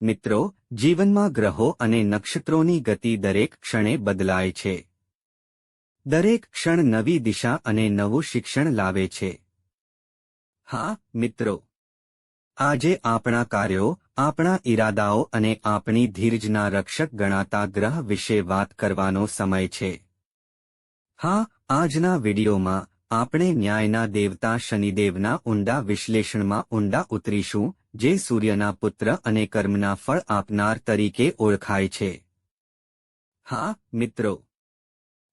મિત્રો, જીવનમાં ગ્રહો અને નક્ષત્રોની ગતિ દરેક ક્ષણે બદલાય છે. દરેક ક્ષણ નવી દિશા અને નવું શિક્ષણ લાવે છે. હા, મિત્રો. આજે આપણા કાર્યો, આપણા ઈરાદાઓ અને આપણી ધીરજના રક્ષક ગણાતા ગ્રહ વિશે વાત કરવાનો સમય છે. હા, આજના વિડીયોમાં આપણે ન્યાયના દેવતા શનિદેવના ઊંડા વિશ્લેષણમાં ઊંડા ઉતરીશું જે સૂર્યના પુત્ર અને કર્મના ફળ આપનાર તરીકે ઓળખાય છે. હા, મિત્રો.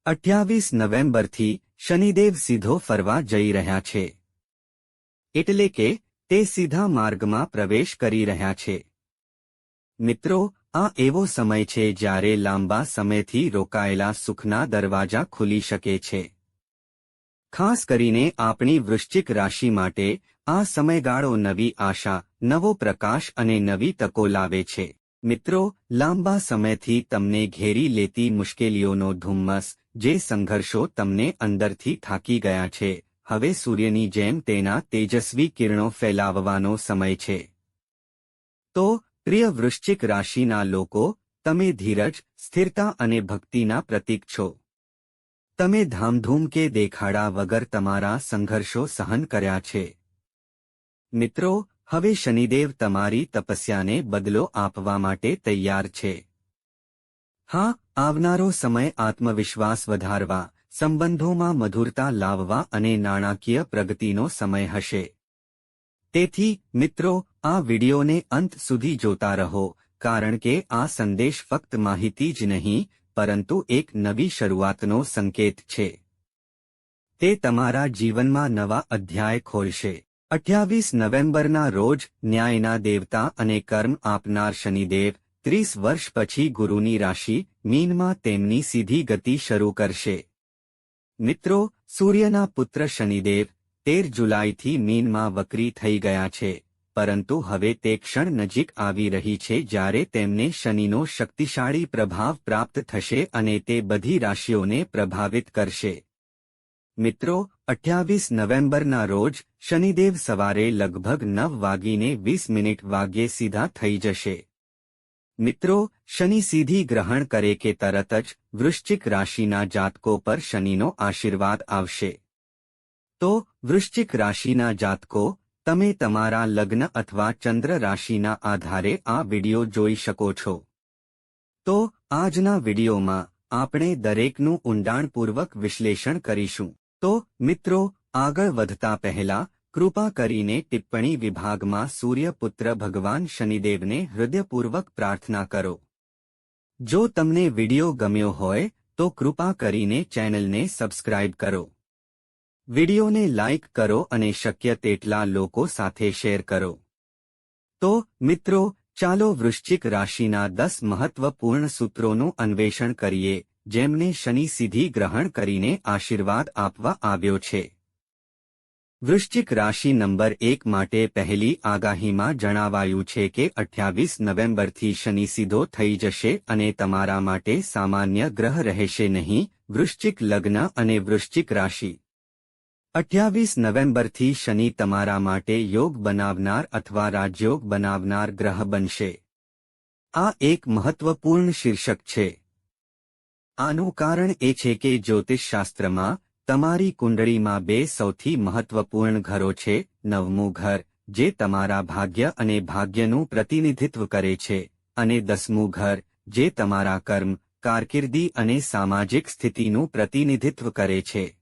અઠ્યાવીસ નવેમ્બરથી શનિદેવ સીધો ફરવા જઈ રહ્યા છે. એટલે કે, તે સીધા માર્ગમાં પ્રવેશ કરી રહ્યા છે. મિત્રો, આ એવો સમય છે જ્યારે લાંબા સમયથી રોકાયેલા સુખના દરવાજા ખુલી શકે છે. ખાસ કરીને આપણી વૃશ્ચિક રાશિ માટે આ સમયગાળો નવી આશા, નવો પ્રકાશ અને નવી તકો લાવે છે. મિત્રો, લાંબા સમયથી તમને ઘેરી લેતી મુશ્કેલીઓનો ધુમ્મસ, જે સંઘર્ષો તમને અંદરથી થાકી ગયા છે, હવે સૂર્યની જેમ તેના તેજસ્વી કિરણો ફેલાવવાનો સમય છે. તો, પ્રિય વૃશ્ચિક રાશિના લોકો, તમે ધીરજ, સ્થિરતા અને ભક્તિના પ્રતીક છો. તમે ધામધૂમ કે દેખાડા વગર તમારા સંઘર્ષો સહન કર્યા છે. મિત્રો, હવે શનિદેવ તમારી તપસ્યાને બદલો આપવા માટે તૈયાર છે. હા, આવનારો સમય આત્મવિશ્વાસ વધારવા, સંબંધોમાં મધુરતા લાવવા અને નાણાકીય પ્રગતિનો સમય હશે. તેથી, મિત્રો, આ વિડિયોને અંત સુધી જોતા રહો, કારણ કે આ સંદેશ ફક્ત માહિતી જ નહીં, પરંતુ એક નવી શરૂઆતનો સંકેત છે. તે તમારા જીવનમાં નવા અધ્યાય ખોલશે. અઠ્યાવીસ નવેમ્બરના રોજ ન્યાયના દેવતા અને કર્મ આપનાર શનિદેવ, ત્રીસ વર્ષ પછી ગુરુની રાશિ, મીનમાં તેમની સીધી ગતિ શરૂ કરશે. મિત્રો, સૂર્યના પુત્ર શનિદેવ, તેર જુલાઈથી મીનમાં વક્રી થઈ ગયા છે, પરંતુ હવે તે ક્ષણ નજીક આવી રહી છે જ્યારે તેમને શનિનો શક્તિશાળી પ્રભાવ પ્રાપ્ત થશે અને તે બધી રાશિઓને પ્રભાવિત કરશે. મિત્રો અઠ્યાવીસ નવેમ્બરના રોજ શનિદેવ સવારે લગભગ નવ વાગીને વીસ મિનિટ વાગ્યે સીધા થઈ જશે. મિત્રો, શનિ સીધી ગ્રહણ કરે કે તરત જ વૃશ્ચિક રાશિના જાતકો પર શનિનો આશીર્વાદ આવશે. તો, વૃશ્ચિક રાશિના જાતકો, તમે તમારા લગ્ન અથવા ચંદ્ર રાશિના આધારે આ વિડિયો જોઈ શકો છો. તો, આજના વિડિયોમાં આપણે દરેકનું ઊંડાણપૂર્વક વિશ્લેષણ કરીશું. તો, મિત્રો, આગળ વધતા પહેલા, કૃપા કરીને ટિપ્પણી વિભાગમાં સૂર્યપુત્ર ભગવાન શનિદેવને હૃદયપૂર્વક પ્રાર્થના કરો. જો તમને વિડિયો ગમ્યો હોય, તો કૃપા કરીને ચેનલને સબસ્ક્રાઇબ કરો. વિડિયોને લાઇક કરો અને શક્ય તેટલા લોકો સાથે શેર કરો. તો, મિત્રો, ચાલો વૃશ્ચિક રાશિના દસ મહત્વપૂર્ણ સૂત્રોનું અન્વેષણ કરીએ. જેમને શનિ સીધી ગ્રહણ કરીને આશીર્વાદ આપવા આવ્યો છે. વૃશ્ચિક રાશિ નંબર એક માટે પહેલી આગાહીમાં જણાવાયું છે કે અઠ્યાવીસ નવેમ્બરથી શનિ સીધો થઈ જશે અને તમારા માટે સામાન્ય ગ્રહ રહેશે નહીં, વૃશ્ચિક લગ્ન અને વૃશ્ચિક રાશિ. અઠ્યાવીસ નવેમ્બરથી શનિ તમારા માટે યોગ બનાવનાર અથવા રાજયોગ બનાવનાર ગ્રહ બનશે. આ એક મહત્વપૂર્ણ શીર્ષક છે. આનું કારણ એ છે કે જ્યોતિષશાસ્ત્રમાં તમારી કુંડળીમાં બે સૌથી મહત્વપૂર્ણ ઘરો છે, નવમું ઘર, જે તમારા ભાગ્ય અને ભાગ્યનું પ્રતિનિધિત્વ કરે છે, અને દસમું ઘર, જે તમારા કર્મ, કારકિર્દી અને સામાજિક સ્થિતિનું પ્રતિનિધિત્વ કરે છે.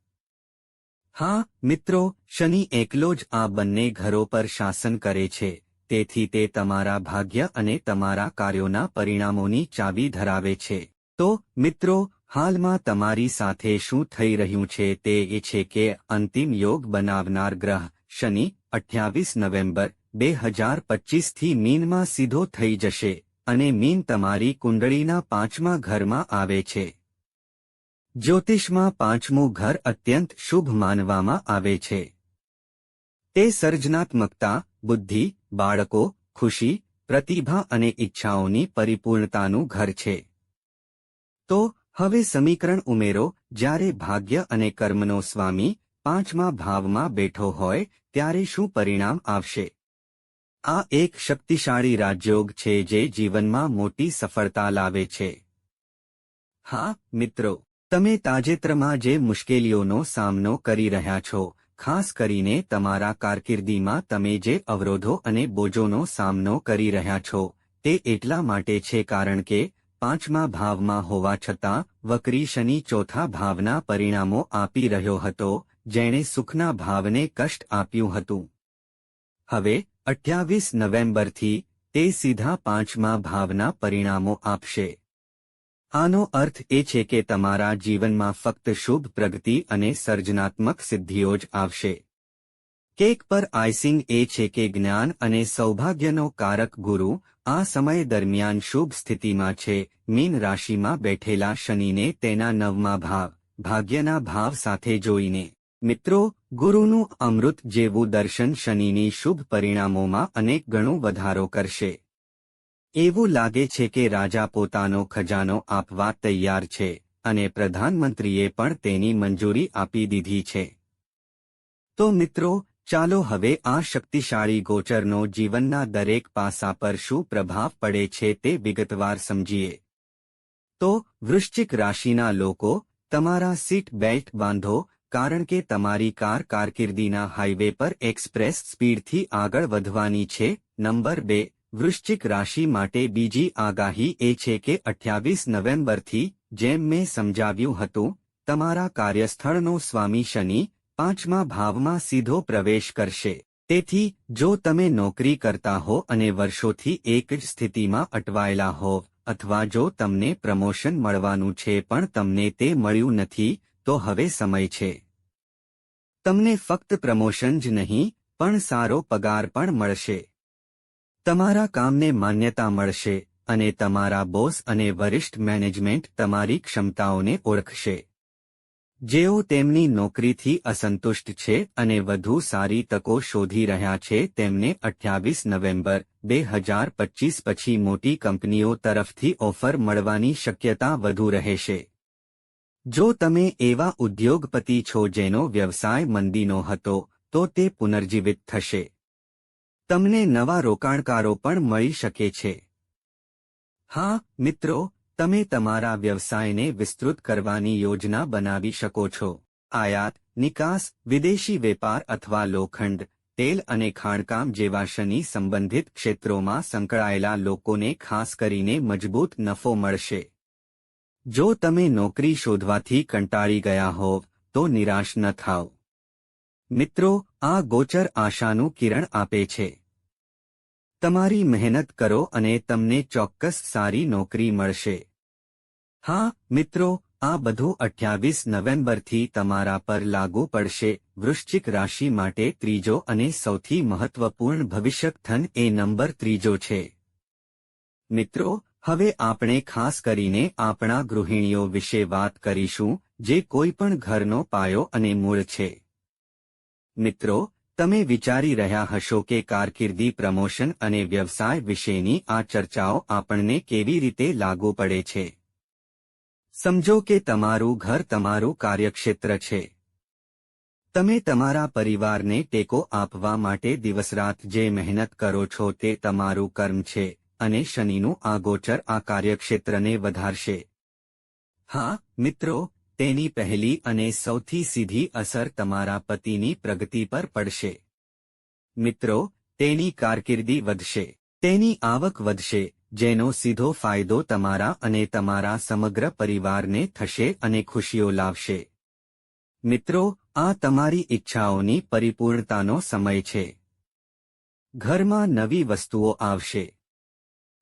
હા, મિત્રો, શનિ એકલો જ આ બંને ઘરો પર શાસન કરે છે, તેથી તે તમારા ભાગ્ય અને તમારા કાર્યોના પરિણામોની ચાવી ધરાવે છે. તો, મિત્રો, હાલમાં તમારી સાથે શું થઈ રહ્યું છે તે એ છે કે અંતિમ યોગ બનાવનાર ગ્રહ શનિ, અઠ્યાવીસ નવેમ્બર, બે હજાર પચીસથી મીનમાં સીધો થઈ જશે અને મીન તમારી કુંડળીના પાંચમા ઘરમાં આવે છે. જ્યોતિષમાં પાંચમું ઘર અત્યંત શુભ માનવામાં આવે છે. તે સર્જનાત્મકતા, બુદ્ધિ, બાળકો, ખુશી, પ્રતિભા અને ઈચ્છાઓની પરિપૂર્ણતાનું ઘર છે. તો હવે સમીકરણ ઉમેરો, જ્યારે ભાગ્ય અને કર્મનો સ્વામી પાંચમા ભાવમાં બેઠો હોય, ત્યારે શું પરિણામ આવશે? આ એક શક્તિશાળી રાજયોગ છે જે જીવનમાં મોટી સફળતા લાવે છે. હા, મિત્રો, તમે તાજેતરમાં જે મુશ્કેલીઓનો સામનો કરી રહ્યા છો, ખાસ કરીને તમારા કારકિર્દીમાં તમે જે અવરોધો અને બોજોનો સામનો કરી રહ્યા છો, તે એટલા માટે છે કારણ કે પાંચમા ભાવમાં હોવા છતાં, વક્રી શનિ ચોથા ભાવના પરિણામો આપી રહ્યો હતો, જેણે સુખના ભાવને કષ્ટ આપ્યું હતું. હવે, અઠ્યાવીસ નવેમ્બરથી, તે સીધા પાંચમા ભાવના પરિણામો આપશે. આનો અર્થ એ છે કે તમારા જીવનમાં ફક્ત શુભ પ્રગતિ અને સર્જનાત્મક સિદ્ધિઓ જ આવશે. કેક પર આઇસિંગ એ છે કે જ્ઞાન અને સૌભાગ્યનો કારક ગુરુ આ સમય દરમિયાન શુભ સ્થિતિમાં છે. મીન રાશિમાં બેઠેલા શનિને તેના નવમા ભાવ, ભાગ્યના ભાવ સાથે જોઈને. મિત્રો, ગુરુનું અમૃત જેવું દર્શન શનિની શુભ પરિણામોમાં અનેક ગણો વધારો કરશે. એવું લાગે છે કે રાજા પોતાનો ખજાનો આપવા તૈયાર છે અને પ્રધાનમંત્રીએ પણ તેની મંજૂરી આપી દીધી છે. તો મિત્રો ચાલો હવે આ શક્તિશાળી ગોચરનો જીવનના દરેક પાસા પર શું પ્રભાવ પડે છે તે વિગતવાર સમજીએ. તો, વૃશ્ચિક રાશિના લોકો, તમારા સીટ બેલ્ટ બાંધો, કારણ કે તમારી કાર કારકિર્દીના હાઇવે પર એક્સપ્રેસ સ્પીડથી આગળ વધવાની છે. નંબર બે, વૃશ્ચિક રાશિ માટે બીજી આગાહી એ છે કે અઠ્યાવીસ નવેમ્બરથી, જેમ મેં સમજાવ્યું હતું, તમારા કાર્યસ્થળનો સ્વામી શનિ પાંચમા ભાવમાં સીધો પ્રવેશ કરશે. તેથી, જો તમે નોકરી કરતા હો અને વર્ષોથી એક જ સ્થિતિમાં અટવાયેલા હો, અથવા જો તમને પ્રમોશન મળવાનું છે પણ તમને તે મળ્યું નથી, તો હવે સમય છે. તમને ફક્ત પ્રમોશન જ નહીં, પણ સારો પગાર પણ મળશે. તમારા કામને માન્યતા મળશે, અને તમારા બોસ અને વરિષ્ઠ મેનેજમેન્ટ તમારી ક્ષમતાઓને ઓળખશે. જેઓ તેમની નોકરીથી અસંતુષ્ટ છે અને વધુ સારી તકો શોધી રહ્યા છે તેમને અઠ્યાવીસ નવેમ્બર, બે હજાર પચીસ પછી મોટી કંપનીઓ તરફથી ઓફર મળવાની શક્યતા વધુ રહેશે. જો તમે એવા ઉદ્યોગપતિ છો જેનો વ્યવસાય મંદીનો હતો, તો તે પુનર્જીવિત થશે. તમને નવા રોકાણકારો પણ મળી શકે છે. હા, મિત્રો તમે તમારા વ્યવસાયને વિસ્તૃત કરવાની યોજના બનાવી શકો છો. આયાત, નિકાસ, વિદેશી વેપાર અથવા લોખંડ, તેલ અને ખાણકામ જેવા શનિ સંબંધિત ક્ષેત્રોમાં સંકળાયેલા લોકોને ખાસ કરીને મજબૂત નફો મળશે. જો તમે નોકરી શોધવાથી કંટાળી ગયા હોવ, તો નિરાશ ન થાવ. મિત્રો, આ ગોચર આશાનું કિરણ આપે છે. તમારી મહેનત કરો અને તમને ચોક્કસ સારી નોકરી મળશે. હા, મિત્રો, આ બધું અઠ્યાવીસ નવેમ્બરથી તમારા પર લાગુ પડશે. વૃશ્ચિક રાશિ માટે ત્રીજો અને સૌથી મહત્વપૂર્ણ ભવિષ્યકથન એ નંબર ત્રીજો છે. મિત્રો, હવે આપણે ખાસ કરીને આપણા ગૃહિણીઓ વિશે વાત કરીશું, જે કોઈપણ ઘરનો પાયો અને મૂળ છે. મિત્રો તમે વિચારી રહ્યા હશો કે કારકિર્દી પ્રમોશન અને વ્યવસાય વિશેની આ ચર્ચાઓ આપણને કેવી રીતે લાગુ પડે છે? સમજો કે તમારું ઘર તમારું કાર્યક્ષેત્ર છે. તમે તમારા પરિવારને ટેકો આપવા માટે દિવસરાત જે મહેનત કરો છો તે તમારું કર્મ છે અને શનિનું આ ગોચર આ કાર્યક્ષેત્રને વધારશે. હા, મિત્રો તેની પહેલી અને સૌથી સીધી અસર તમારા પતિની પ્રગતિ પર પડશે. મિત્રો, તેની કારકિર્દી વધશે. તેની આવક વધશે, જેનો સીધો ફાયદો તમારા અને તમારા સમગ્ર પરિવારને થશે અને ખુશીઓ લાવશે. મિત્રો, આ તમારી ઈચ્છાઓની પરિપૂર્ણતાનો સમય છે. ઘરમાં નવી વસ્તુઓ આવશે.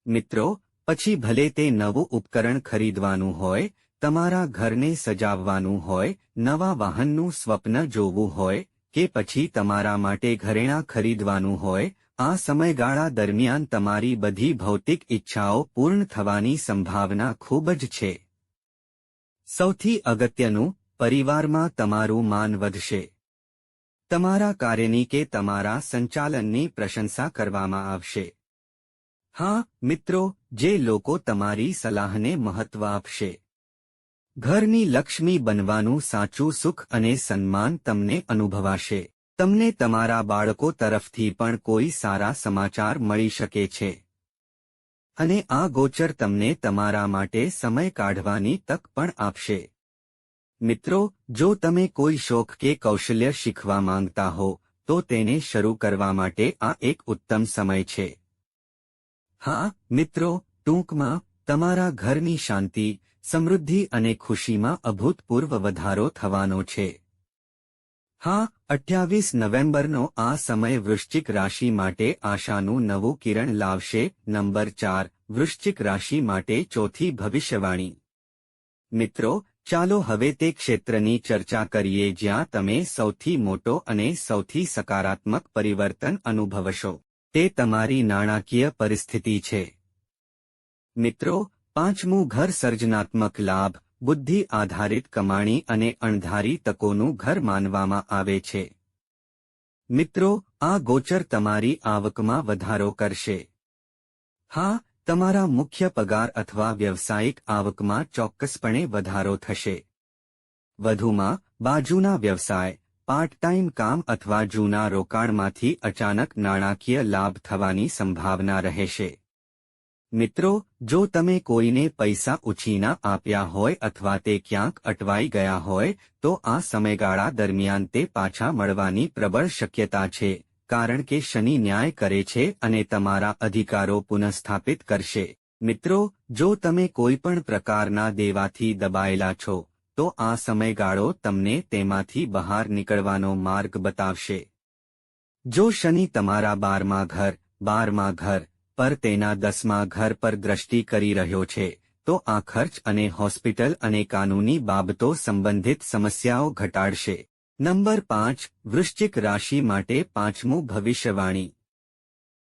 મિત્રો, પછી ભલે તે નવું ઉપકરણ ખરીદવાનું હોય તમારા ઘરને સજાવવાનું હોય, નવા વાહનનું સ્વપ્ન જોવું હોય, કે પછી તમારા માટે ઘરેણાં ખરીદવાનું હોય, આ સમયગાળા દરમિયાન તમારી બધી ભૌતિક ઈચ્છાઓ પૂર્ણ થવાની સંભાવના ખૂબ જ છે. સૌથી અગત્યનું, પરિવારમાં તમારું માન વધશે. તમારા કાર્યની કે તમારા સંચાલનની પ્રશંસા કરવામાં આવશે. હા, મિત્રો, જે લોકો તમારી સલાહને મહત્વ આપશે. ઘરની લક્ષ્મી બનવાનું સાચું સુખ અને સન્માન તમને અનુભવાશે. તમને તમારા બાળકો તરફથી પણ કોઈ સારા સમાચાર મળી શકે છે. અને આ ગોચર તમને તમારા માટે સમય કાઢવાની તક પણ આપશે. મિત્રો, જો તમે કોઈ શોખ કે કૌશલ્ય શીખવા માંગતા હો, તો તેને શરૂ કરવા માટે આ એક ઉત્તમ સમય છે. હા, મિત્રો, ટૂંકમાં, તમારા ઘરની શાંતિ સમૃદ્ધિ અને ખુશીમાં અભૂતપૂર્વ વધારો થવાનો છે. હા, અઠ્યાવીસ નવેમ્બરનો આ સમય વૃશ્ચિક રાશિ માટે આશાનું નવું કિરણ લાવશે. નંબર ચાર, વૃશ્ચિક રાશિ માટે ચોથી ભવિષ્યવાણી. મિત્રો, ચાલો હવે તે ક્ષેત્રની ચર્ચા કરીએ જ્યાં તમે સૌથી મોટો અને સૌથી સકારાત્મક પરિવર્તન અનુભવશો. તે તમારી નાણાકીય પરિસ્થિતિ છે. મિત્રો પાંચમું ઘર સર્જનાત્મક લાભ, બુદ્ધિ આધારિત કમાણી અને અણધારી તકોનું ઘર માનવામાં આવે છે. મિત્રો, આ ગોચર તમારી આવકમાં વધારો કરશે. હા, તમારા મુખ્ય પગાર અથવા વ્યવસાયિક આવકમાં ચોક્કસપણે વધારો થશે. વધુમાં, બાજુના વ્યવસાય પાર્ટ ટાઈમ કામ અથવા જૂના રોકાણમાંથી અચાનક નાણાકીય લાભ થવાની સંભાવના રહેશે. મિત્રો, જો તમે કોઈને પૈસા ઉછીના આપ્યા હોય અથવા તે ક્યાંક અટવાઈ ગયા હોય, તો આ સમયગાળા દરમિયાન તે પાછા મળવાની પ્રબળ શક્યતા છે, કારણ કે શનિ ન્યાય કરે છે અને તમારા અધિકારો પુનઃસ્થાપિત કરશે. મિત્રો, જો તમે કોઈ પણ પ્રકારના દેવાથી દબાયેલા છો, તો આ સમયગાળો તમને તેમાંથી બહાર નીકળવાનો માર્ગ બતાવશે. જો શનિ તમારા બારમા ઘર બારમા ઘર પર તેના દસમા ઘર પર દ્રષ્ટિ કરી રહ્યો છે, તો આ ખર્ચ અને હોસ્પિટલ અને કાનૂની બાબતો સંબંધિત સમસ્યાઓ ઘટાડશે. નંબર પાંચ, વૃશ્ચિક રાશિ માટે પાંચમું ભવિષ્યવાણી.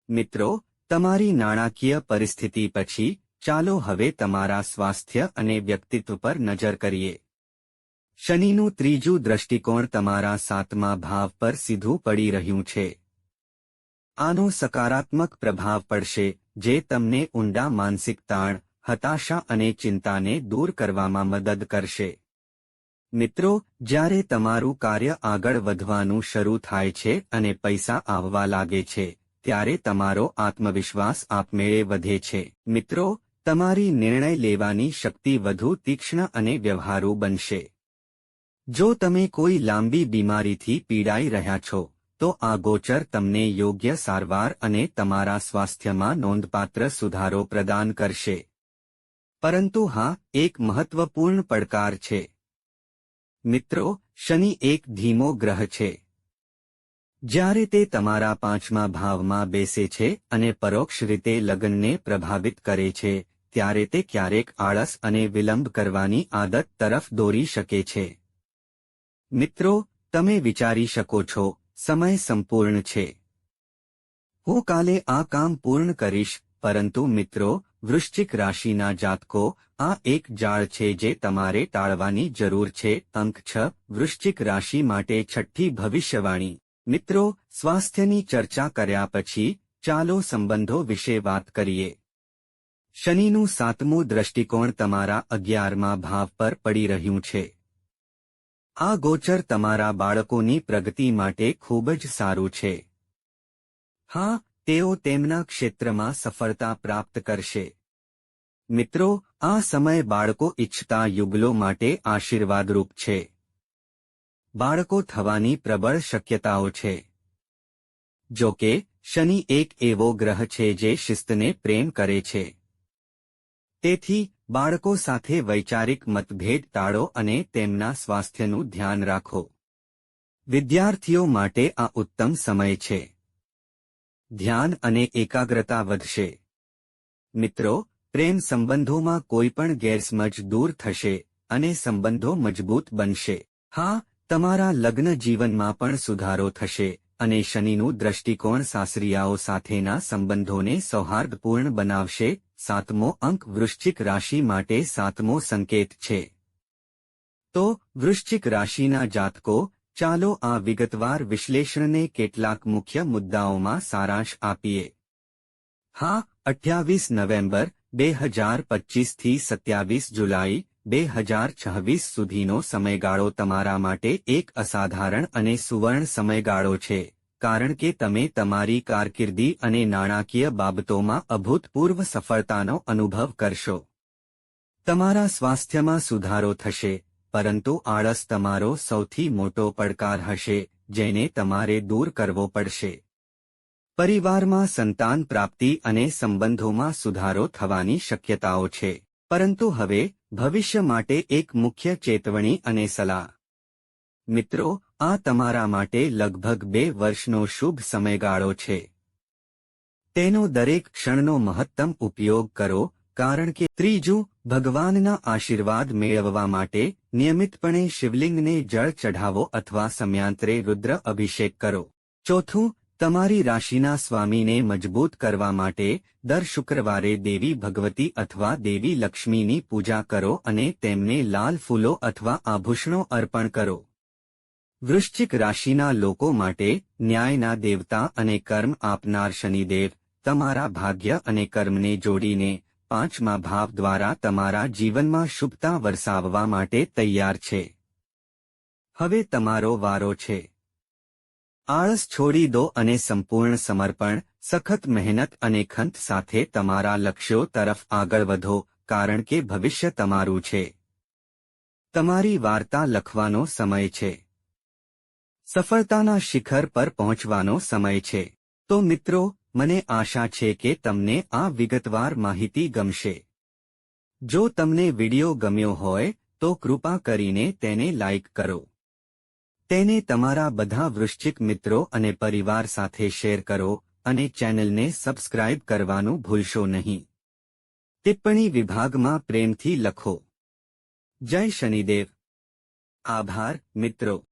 મિત્રો, તમારી નાણાકીય પરિસ્થિતિ પછી ચાલો હવે તમારા સ્વાસ્થ્ય અને વ્યક્તિત્વ પર નજર કરીએ. શનિનું ત્રીજું દ્રષ્ટિકોણ તમારા સાતમા ભાવ પર સીધું પડી રહ્યું છે. આનો સકારાત્મક પ્રભાવ પડશે, જે તમને ઊંડા માનસિક તાણ, હતાશા અને ચિંતાને દૂર કરવામાં મદદ કરશે. મિત્રો, જ્યારે તમારું કાર્ય આગળ વધવાનું શરૂ થાય છે અને પૈસા આવવા લાગે છે, ત્યારે તમારો આત્મવિશ્વાસ આપમેળે વધે છે. મિત્રો, તમારી નિર્ણય લેવાની શક્તિ વધુ તીક્ષ્ણ અને વ્યવહારુ બનશે. જો તમે કોઈ લાંબી બીમારીથી પીડાઈ રહ્યા છો તો આ ગોચર તમને યોગ્ય સારવાર અને તમારા સ્વાસ્થ્યમાં નોંધપાત્ર સુધારો પ્રદાન કરશે. પરંતુ હા, એક મહત્વપૂર્ણ પડકાર છે. મિત્રો, શનિ એક ધીમો ગ્રહ છે. જ્યારે તે તમારા પાંચમા ભાવમાં બેસે છે અને પરોક્ષ રીતે લગ્નને પ્રભાવિત કરે છે, ત્યારે તે ક્યારેક આળસ અને વિલંબ કરવાની આદત તરફ દોરી શકે છે. મિત્રો, તમે વિચારી શકો છો સમય સંપૂર્ણ છે. હું કાલે આ કામ પૂર્ણ કરીશ, પરંતુ મિત્રો, વૃશ્ચિક રાશિના જાતકો, આ એક જાળ છે જે તમારે ટાળવાની જરૂર છે. અંક છ, વૃશ્ચિક રાશિ માટે છઠ્ઠી ભવિષ્યવાણી. મિત્રો, સ્વાસ્થ્યની ચર્ચા કર્યા પછી, ચાલો સંબંધો વિશે વાત કરીએ. શનિનું સાતમું દ્રષ્ટિકોણ તમારા અગિયારમાં ભાવ પર પડી રહ્યું છે. આ ગોચર તમારા બાળકોની પ્રગતિ માટે ખૂબ જ સારું છે. હા, તેઓ તેમના ક્ષેત્રમાં સફળતા પ્રાપ્ત કરશે. મિત્રો, આ સમય બાળકો ઇચ્છતા યુગલો માટે આશીર્વાદરૂપ છે. બાળકો થવાની પ્રબળ શક્યતાઓ છે. જો કે, શનિ એક એવો ગ્રહ છે જે શિસ્તને પ્રેમ કરે છે. તેથી બાળકો સાથે વૈચારિક મતભેદ ટાળો અને તેમના સ્વાસ્થ્યનું ધ્યાન રાખો. વિદ્યાર્થીઓ માટે આ ઉત્તમ સમય છે. ધ્યાન અને એકાગ્રતા વધશે. મિત્રો, પ્રેમ સંબંધોમાં કોઈપણ ગેરસમજ દૂર થશે અને સંબંધો મજબૂત બનશે. હા, તમારા લગ્ન જીવનમાં પણ સુધારો થશે અને શનિનું દ્રષ્ટિકોણ સાસરિયાઓ સાથેના સંબંધોને સૌહાર્દપૂર્ણ બનાવશે સાતમો અંક વૃશ્ચિક રાશિ માટે સાતમો સંકેત છે. તો, વૃશ્ચિક રાશિના જાતકો, ચાલો આ વિગતવાર વિશ્લેષણને કેટલાક મુખ્ય મુદ્દાઓમાં સારાંશ આપીએ. હા, અઠ્યાવીસ નવેમ્બર બે હજાર પચીસથી સત્યાવીસ જુલાઈ બે હજાર છવ્વીસ સુધીનો સમયગાળો તમારા માટે એક અસાધારણ અને સુવર્ણ સમયગાળો છે. કારણ કે તમે તમારી કારકિર્દી અને નાણાકીય બાબતોમાં અભૂતપૂર્વ સફળતાનો અનુભવ કરશો. તમારા સ્વાસ્થ્યમાં સુધારો થશે, પરંતુ આળસ તમારો સૌથી મોટો પડકાર હશે, જેને તમારે દૂર કરવો પડશે. પરિવારમાં સંતાન પ્રાપ્તિ અને સંબંધોમાં સુધારો થવાની શક્યતાઓ છે, પરંતુ હવે ભવિષ્ય માટે એક મુખ્ય ચેતવણી અને સલાહ. મિત્રો આ તમારા માટે લગભગ બે વર્ષનો શુભ સમયગાળો છે. તેનો દરેક ક્ષણનો મહત્તમ ઉપયોગ કરો, કારણ કે ત્રીજું, ભગવાનના આશીર્વાદ મેળવવા માટે નિયમિતપણે શિવલિંગને જળ ચઢાવો અથવા સમયાંતરે રુદ્ર અભિષેક કરો. ચોથું, તમારી રાશિના સ્વામીને મજબૂત કરવા માટે દર શુક્રવારે દેવી ભગવતી અથવા દેવી લક્ષ્મીની પૂજા કરો અને તેમને લાલ ફૂલો અથવા આભૂષણો અર્પણ કરો. વૃશ્ચિક રાશિના લોકો માટે ન્યાયના દેવતા અને કર્મ આપનાર શનિદેવ, તમારા ભાગ્ય અને કર્મને જોડીને પાંચમા ભાવ દ્વારા તમારા જીવનમાં શુભતા વરસાવવા માટે તૈયાર છે. હવે તમારો વારો છે. આળસ છોડી દો અને સંપૂર્ણ સમર્પણ, સખત મહેનત અને ખંત સાથે તમારા લક્ષ્યો તરફ આગળ વધો, કારણ કે ભવિષ્ય તમારું છે. તમારી વાર્તા લખવાનો સમય છે. સફળતાના શિખર પર પહોંચવાનો સમય છે. તો મિત્રો, મને આશા છે કે તમને આ વિગતવાર માહિતી ગમશે. જો તમને વિડિયો ગમ્યો હોય, તો કૃપા કરીને તેને લાઇક કરો. તેને તમારા બધા વૃશ્ચિક મિત્રો અને પરિવાર સાથે શેર કરો અને ચેનલને સબસ્ક્રાઇબ કરવાનું ભૂલશો નહીં. ટિપ્પણી વિભાગમાં પ્રેમથી લખો. જય શનિદેવ. આભાર, મિત્રો.